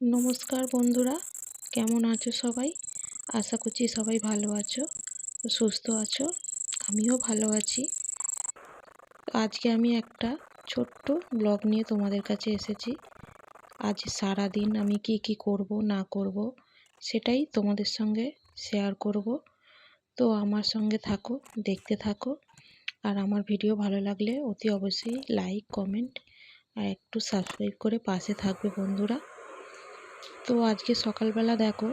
নমস্কার বন্ধুরা, কেমন আছো সবাই? আশা করছি সবাই ভালো আছো, সুস্থ আছো, আমিও ভালো আছি। আজকে আমি একটা ছোট্ট ব্লগ নিয়ে তোমাদের কাছে এসেছি। আজ সারা দিন আমি কি কি করব, না করব, সেটাই তোমাদের সঙ্গে শেয়ার করব। তো আমার সঙ্গে থাকো, দেখতে থাকো। আর আমার ভিডিও ভালো লাগলে অতি অবশ্যই লাইক কমেন্ট আর একটু সাবস্ক্রাইব করে পাশে থাকবে বন্ধুরা। তো আজকে সকালবেলা দেখো,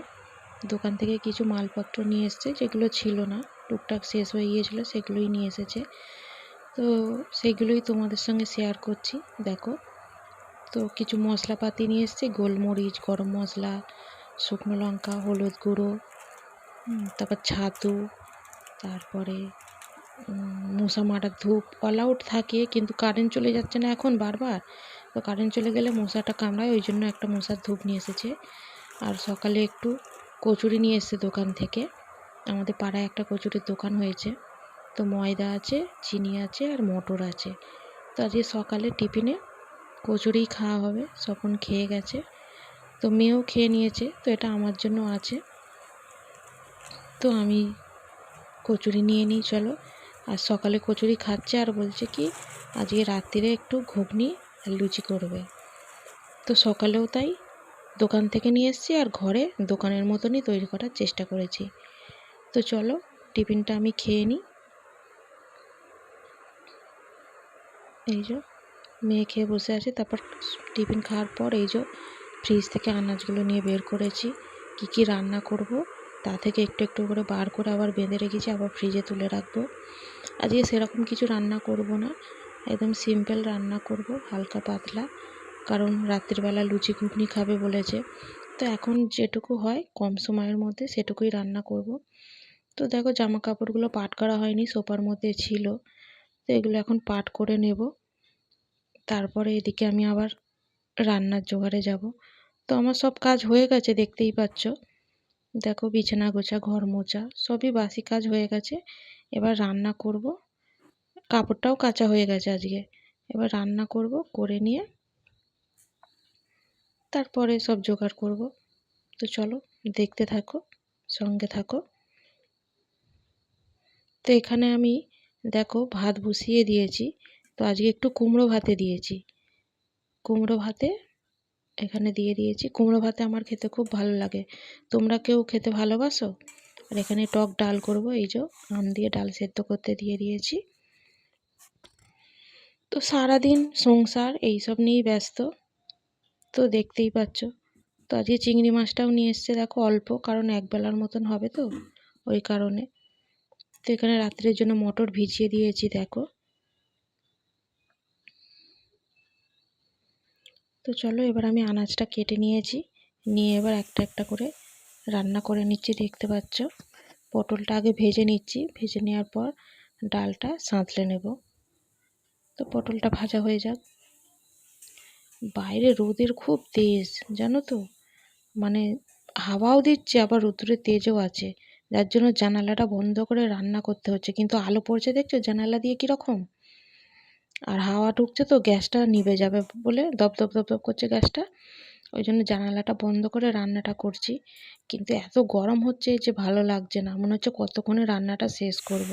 দোকান থেকে কিছু মালপত্র নিয়ে এসছে, যেগুলো ছিল না। টুকটাক শেষ হয়ে গিয়েছিল, সেগুলোই নিয়ে এসেছে। তো সেগুলোই তোমাদের সঙ্গে শেয়ার করছি, দেখো। তো কিছু মশলাপাতি নিয়ে এসছে, গোলমরিচ, গরম মশলা, শুকনো লঙ্কা, হলুদ গুঁড়ো তারপর ছাতু, তারপরে মশা মারার ধূপ অল আউট থাকে কিন্তু কারেন্ট চলে যাচ্ছে না এখন বারবার। তো কারেন্ট চলে গেলে মশাটা কামড়ায়, ওই জন্য একটা মশার ধূপ নিয়ে এসেছে। আর সকালে একটু কচুরি নিয়ে এসেছে দোকান থেকে। আমাদের পাড়ায় একটা কচুরির দোকান হয়েছে। তো ময়দা আছে, চিনি আছে আর মটর আছে। তো আজকে সকালে টিফিনে কচুরিই খাওয়া হবে, স্বপন খেয়ে গেছে। তো মেয়েও খেয়ে নিয়েছে, তো এটা আমার জন্য আছে। তো আমি কচুরি নিয়ে নিই, চলো। আর সকালে কচুরি খাচ্ছে আর বলছে কি, আজকে রাত্রিরে একটু ঘুগনি আর লুচি করবে। তো সকালেও তাই দোকান থেকে নিয়ে এসেছি আর ঘরে দোকানের মতনই তৈরি করার চেষ্টা করেছি। তো চলো, টিফিনটা আমি খেয়ে নিই। এই যে মেয়ে খেয়ে বসে আছে, তারপর টিফিন খাওয়ার পর এই যে ফ্রিজ থেকে আনাজগুলো নিয়ে বের করেছি, কি কি রান্না করব। তা থেকে একটু একটু করে বার করে আবার বেঁধে রেখেছি, আবার ফ্রিজে তুলে রাখব। আজকে সেরকম কিছু রান্না করব না, একদম সিম্পল রান্না করব, হালকা পাতলা। কারণ রাত্রিবেলা লুচি ঘুগনি খাবে বলেছে। তো এখন যেটুকু হয় কম সময়ের মধ্যে সেটুকুই রান্না করব। তো দেখো জামা কাপড়গুলো পাট করা হয়নি সোপার মধ্যে ছিল। তো এগুলো এখন পাট করে নেব। তারপরে এদিকে আমি আবার রান্নার জোগাড়ে যাব। তো আমার সব কাজ হয়ে গেছে, দেখতেই পাচ্ছ। দেখো বিছানা গোছা, ঘর মোছা, সবই বাসি কাজ হয়ে গেছে। এবার রান্না করব। কাপড়টাও কাচা হয়ে গেছে আজকে। এবার রান্না করব, করে নিয়ে তারপরে সব জোগাড় করব। তো চলো, দেখতে থাকো, সঙ্গে থাকো। তো এখানে আমি দেখো ভাত বসিয়ে দিয়েছি। তো আজকে একটু কুমড়ো ভাতে দিয়েছি। কুমড়ো ভাতে এখানে দিয়ে দিয়েছি। কুমড়ো ভাতে আমার খেতে খুব ভালো লাগে। তোমরা কেউ খেতে ভালোবাসো? আর এখানে টক ডাল করব, এই যে আম দিয়ে ডাল সেদ্ধ করতে দিয়ে দিয়েছি। তো সারাদিন সংসার এইসব নিয়েই ব্যস্ত। তো দেখতেই পাচ্ছ। তো আজকে চিংড়ি মাছটাও নিয়ে এসছে, দেখো অল্প, কারণ একবেলার মতন হবে তো, ওই কারণে। তো এখানে রাত্রের জন্য মটর ভিজিয়ে দিয়েছি, দেখো। তো চলো এবার আমি আনাজটা কেটে নিয়েছি। নিয়ে এবার একটা একটা করে রান্না করে নিচ্ছি, দেখতে পাচ্ছ। পটলটা আগে ভেজে নিচ্ছি। ভেজে নেওয়ার পর ডালটা সাঁতলে নেব। তো পটলটা ভাজা হয়ে যাক। বাইরে রোদের খুব তেজ, জানো তো? মানে হাওয়াও দিচ্ছে, আবার রোদ্রের তেজও আছে। যার জন্য জানালাটা বন্ধ করে রান্না করতে হচ্ছে। কিন্তু আলো পড়ছে দেখছ? জানালা দিয়ে কীরকম? আর হাওয়া ঢুকছে তো গ্যাসটা নিভে যাবে বলে দপ দপ দপ দপ করছে গ্যাসটা। ওই জন্য জানালাটা বন্ধ করে রান্নাটা করছি। কিন্তু এত গরম হচ্ছে যে ভালো লাগছে না। মনে হচ্ছে কতক্ষণে রান্নাটা শেষ করব।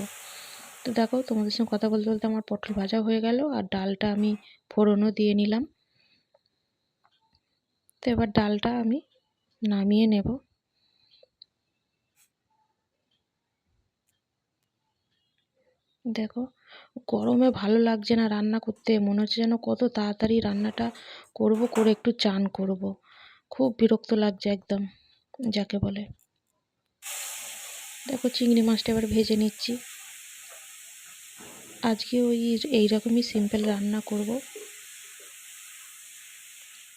তো দেখো তোমাদের সঙ্গে কথা বলতে বলতে আমার পটল ভাজা হয়ে গেল আর ডালটা আমি ফোড়নও দিয়ে নিলাম। তো এবার ডালটা আমি নামিয়ে নেব। দেখো, গরমে ভালো লাগছে না রান্না করতে। মনে হচ্ছে যেন কত তাড়াতাড়ি রান্নাটা করব, করে একটু চান করব। খুব বিরক্ত লাগছে একদম, যাকে বলে। দেখো, চিংড়ি মাছটা এবার ভেজে নিচ্ছি। আজকে ওই এইরকমই সিম্পল রান্না করব।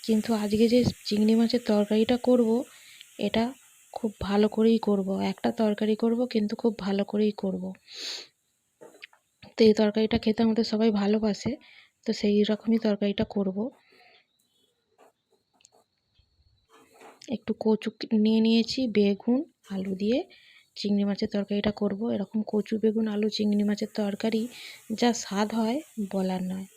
কিন্তু আজকে যে চিংড়ি মাছের তরকারিটা করব, এটা খুব ভালো করেই করব। একটা তরকারি করব, কিন্তু খুব ভালো করেই করব। তো এই তরকারিটা খেতে আমাদের সবাই ভালোবাসে, তো সেই রকমই তরকারিটা করব। একটু কচু নিয়ে নিয়েছি, বেগুন, আলু দিয়ে চিংড়ি মাছের তরকারিটা করব। এরকম কচু, বেগুন, আলু, চিংড়ি মাছের তরকারি যা স্বাদ হয় বলার নয়।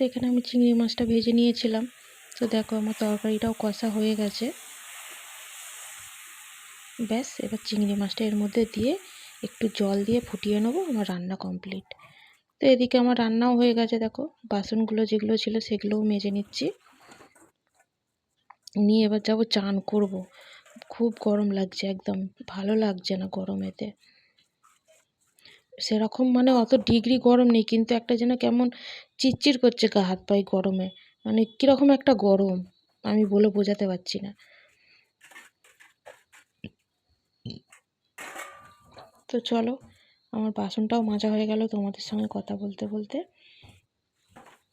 এখানে আমি চিংড়ি মাছটা ভেজে নিয়েছিলাম। তো দেখো আমার তরকারিটাও কষা হয়ে গেছে। ব্যাস, এবার চিংড়ি মাছটা এর মধ্যে দিয়ে একটু জল দিয়ে ফুটিয়ে নেব, আমার রান্না কমপ্লিট তো এদিকে আমার রান্নাও হয়ে গেছে, দেখো। বাসনগুলো যেগুলো ছিল সেগুলোও মেজে নিচ্ছি। নিয়ে এবার যাব চান করব। খুব গরম লাগছে একদম, ভালো লাগছে না গরমেতে সেরকম মানে অত ডিগ্রি গরম নেই, কিন্তু একটা যেন কেমন চিটচিট করছে গা হাত পায়ে গরমে। মানে কীরকম একটা গরম, আমি বলে বোঝাতে পারছি না। তো চলো, আমার বাসনটাও মাজা হয়ে গেল তোমাদের সঙ্গে কথা বলতে বলতে।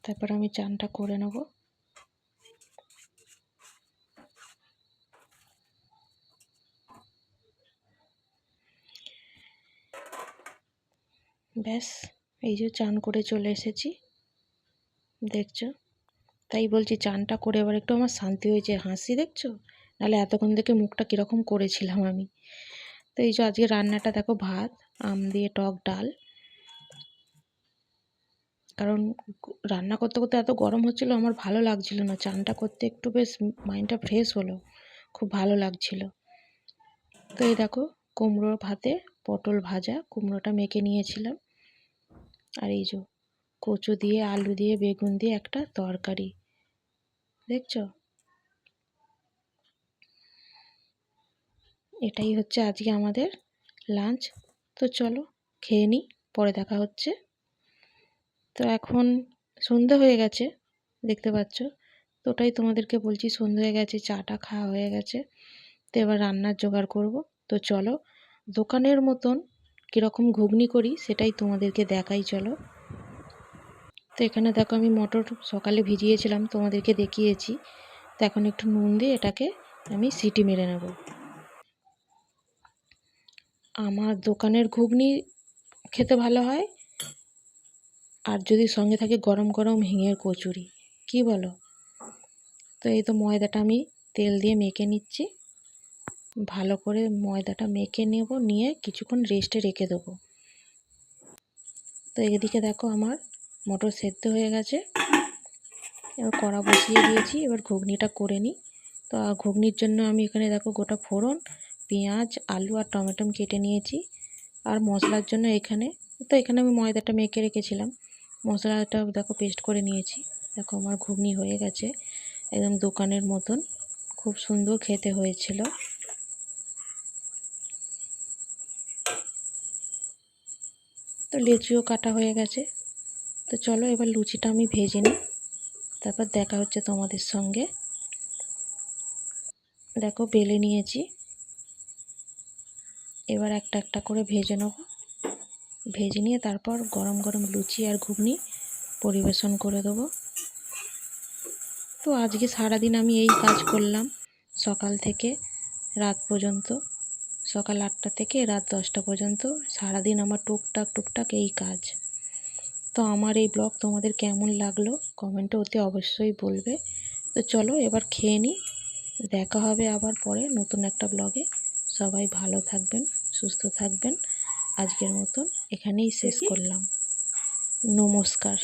তারপর আমি চানটা করে নেব। ব্যাস, এই যে চান করে চলে এসেছি। দেখছ? তাই বলছি চানটা করে এবার একটু আমার শান্তি হয়েছে। হাসি দেখছ? নাহলে এতক্ষণ থেকে মুখটা কীরকম করেছিলাম আমি। তো এই যে আজকে রান্নাটা দেখো ভাত, আম দিয়ে টক ডাল। কারণ রান্না করতে করতে এত গরম হচ্ছিল, আমার ভালো লাগছিল না। চানটা করতে একটু বেশ মাইন্ডটা ফ্রেশ হলো, খুব ভালো লাগছিল। তো এই দেখো কুমড়ো ভাতে পটল ভাজা, কুমড়োটা মেখে নিয়েছিলাম। আর এই যে কচু দিয়ে, আলু দিয়ে, বেগুন দিয়ে একটা তরকারি। দেখছ? এটাই হচ্ছে আজকে আমাদের লাঞ্চ তো চলো, খেয়ে নিই, পরে দেখা হচ্ছে। তো এখন সন্ধে হয়ে গেছে, দেখতে পাচ্ছ। তো ওটাই তোমাদেরকে বলছি, সন্ধে হয়ে গেছে, চাটা খাওয়া হয়ে গেছে। তো এবার রান্নার জোগাড় করব। তো চলো, দোকানের মতন কীরকম ঘুগনি করি সেটাই তোমাদেরকে দেখাই, চলো। তো এখানে দেখো, আমি মটর সকালে ভিজিয়েছিলাম, তোমাদেরকে দেখিয়েছি। তো এখন একটু নুন দিয়ে এটাকে আমি সিটি মেরে নেব। আমার দোকানের ঘুগনি খেতে ভালো হয় আর যদি সঙ্গে থাকে গরম গরম হিঙের কচুরি। কি বলো? তো এই তো ময়দাটা আমি তেল দিয়ে মেখে নিচ্ছি। ভালো করে ময়দাটা মেখে নেব, নিয়ে কিছুক্ষণ রেস্টে রেখে দেবো। তো এদিকে দেখো আমার মটর সেদ্ধ হয়ে গেছে। এবার কড়া বসিয়ে দিয়েছি, এবার ঘুগনিটা করে নিই। তো ঘুগনির জন্য আমি এখানে দেখো গোটা ফোড়ন পেঁয়াজ, আলু আর টমেটো কেটে নিয়েছি আর মশলার জন্য এখানে, তো এখানে আমি ময়দাটা মেখে রেখেছিলাম। মশলাটা দেখো পেস্ট করে নিয়েছি। দেখো আমার ঘুগনি হয়ে গেছে একদম দোকানের মতন। খুব সুন্দর খেতে হয়েছিল। তো লেচিও কাটা হয়ে গেছে। তো চলো এবার লুচিটা আমি ভেজে নিই। তারপর দেখা হচ্ছে তোমাদের সঙ্গে। দেখো বেলে নিয়েছি। এবার একটা একটা করে ভেজে নেব। ভেজে নিয়ে তারপর গরম গরম লুচি আর ঘুগনি পরিবেশন করে দেবো। তো আজকে সারাদিন আমি এই কাজ করলাম সকাল থেকে রাত পর্যন্ত। সকাল আটটা থেকে রাত দশটা পর্যন্ত সারাদিন আমার টুকটাক টুকটাক এই কাজ। তো আমার এই ব্লগ তোমাদের কেমন লাগল কমেন্টে অতি অবশ্যই বলবে। তো চলো এবার খেয়ে নিই। দেখা হবে আবার পরে নতুন একটা ব্লগে। সবাই ভালো থাকবেন। সুস্থ থাকবেন। আজকের মতন এখানেই শেষ করলাম। নমস্কার।